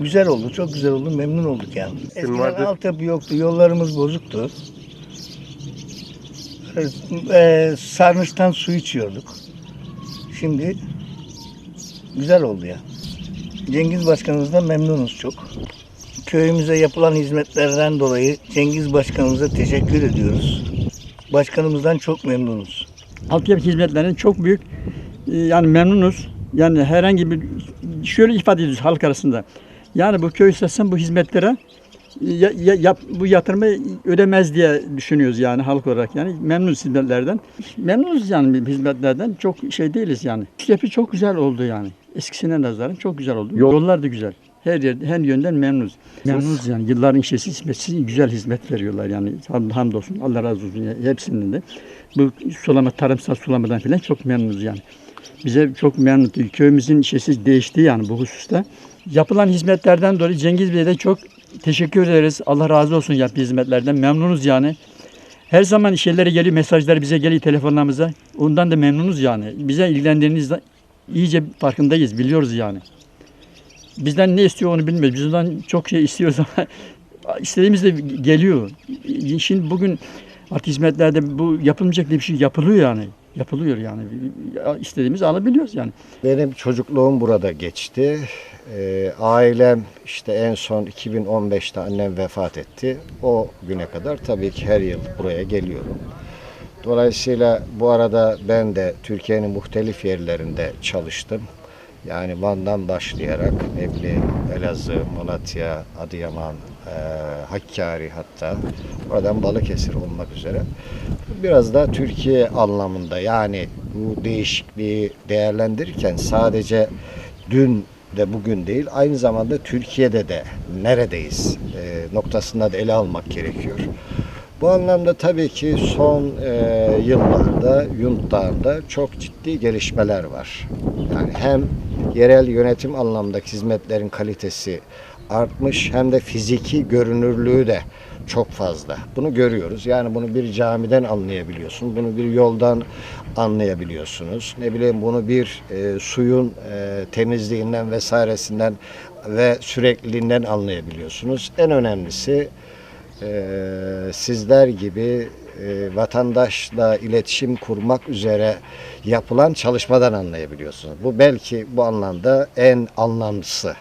Güzel oldu, çok güzel oldu. Memnun olduk yani. Eskiden vardı? altyapı yoktu, yollarımız bozuktu. Ee, sarnıçtan su içiyorduk. Şimdi güzel oldu ya. Cengiz Başkanımızdan memnunuz çok. Köyümüze yapılan hizmetlerden dolayı Cengiz Başkanımıza teşekkür ediyoruz. Başkanımızdan çok memnunuz. altyapı hizmetlerinin çok büyük e, yani memnunuz. Yani herhangi bir şöyle ifade ediyoruz halk arasında. Yani bu köy istersen bu hizmetlere ya, ya- yap- bu yatırımı ödemez diye düşünüyoruz yani halk olarak yani memnunuz hizmetlerden. Memnunuz yani hizmetlerden çok şey değiliz yani. Altyapı çok güzel oldu yani. Eskisine nazaran çok güzel oldu. Yollar da güzel. Her yerde, her yönden memnunuz. Memnunuz yani. Yılların işçisi hizmetsiz güzel hizmet veriyorlar yani. Ham, hamdolsun. Allah razı olsun. Hepsinin de. Bu sulama, tarımsal sulamadan falan çok memnunuz yani. Bize çok memnun. Köyümüzün işçisi değişti yani bu hususta. Yapılan hizmetlerden dolayı Cengiz Bey'e de çok teşekkür ederiz. Allah razı olsun yaptığı hizmetlerden. Memnunuz yani. Her zaman şeylere geliyor, mesajlar bize geliyor telefonlarımıza. Ondan da memnunuz yani. Bize ilgilendiğinizde iyice farkındayız, biliyoruz yani. Bizden ne istiyor onu bilmiyoruz. Biz ondan çok şey istiyoruz ama istediğimiz de geliyor. Şimdi bugün artık hizmetlerde bu yapılmayacak diye bir şey yapılıyor yani. Yapılıyor yani. İstediğimizi alabiliyoruz yani. Benim çocukluğum burada geçti. Ee, ailem işte en son 2015'te annem vefat etti. O güne kadar tabii ki her yıl buraya geliyorum. Dolayısıyla bu arada ben de Türkiye'nin muhtelif yerlerinde çalıştım. Yani Van'dan başlayarak bileyim Elazığ, Malatya, Adıyaman, eee Hakkari hatta oradan Balıkesir olmak üzere. Biraz da Türkiye anlamında yani bu değişikliği değerlendirirken sadece dün de bugün değil aynı zamanda Türkiye'de de neredeyiz eee, noktasında da ele almak gerekiyor. Bu anlamda tabii ki son e, yıllarda Yunt Dağı'nda çok ciddi gelişmeler var. Yani hem yerel yönetim anlamındaki hizmetlerin kalitesi artmış hem de fiziki görünürlüğü de çok fazla. Bunu görüyoruz. Yani bunu bir camiden anlayabiliyorsun. Bunu bir yoldan anlayabiliyorsunuz. Ne bileyim bunu bir e, suyun e, temizliğinden vesairesinden ve sürekliliğinden anlayabiliyorsunuz. En önemlisi e, sizler gibi e, vatandaşla iletişim kurmak üzere yapılan çalışmadan anlayabiliyorsunuz. Bu belki bu anlamda en anlamlısı.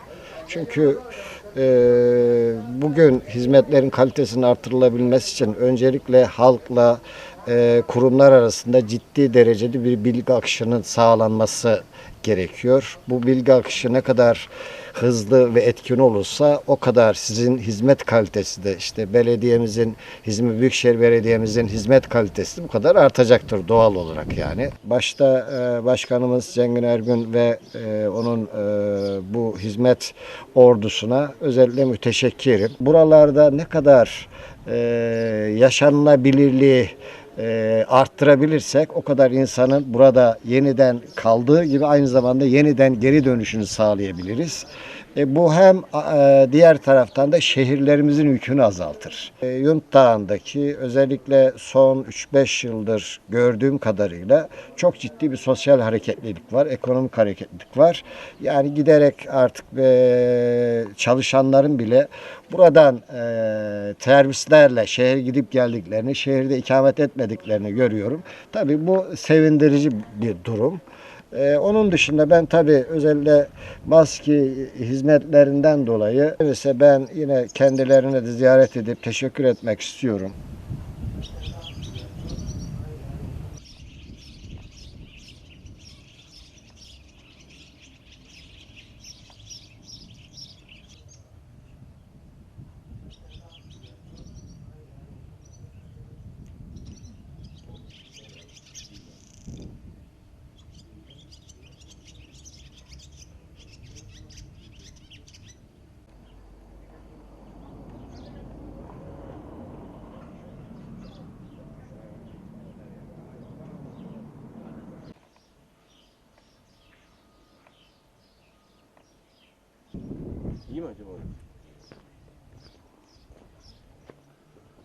Çünkü bugün hizmetlerin kalitesinin artırılabilmesi için öncelikle halkla e, kurumlar arasında ciddi derecede bir bilgi akışının sağlanması gerekiyor. Bu bilgi akışı ne kadar hızlı ve etkin olursa o kadar sizin hizmet kalitesi de işte belediyemizin, hizmet Büyükşehir Belediye'mizin hizmet kalitesi bu kadar artacaktır doğal olarak yani. Başta e, Başkanımız Cengin Ergün ve e, onun e, bu hizmet ordusuna özellikle müteşekkirim. Buralarda ne kadar e, yaşanılabilirliği e, arttırabilirsek o kadar insanın burada yeniden kaldığı gibi aynı zamanda yeniden geri dönüşünü sağlayabiliriz. E, bu hem e, diğer taraftan da şehirlerimizin yükünü azaltır. E, Yunt Dağı'ndaki özellikle son 3-5 yıldır gördüğüm kadarıyla çok ciddi bir sosyal hareketlilik var, ekonomik hareketlilik var. Yani giderek artık e, çalışanların bile buradan e, servislerle şehir gidip geldiklerini, şehirde ikamet etmediklerini görüyorum. Tabii bu sevindirici bir durum. Ee, onun dışında ben tabii özellikle maske hizmetlerinden dolayı ise ben yine kendilerine de ziyaret edip teşekkür etmek istiyorum. 提嘛就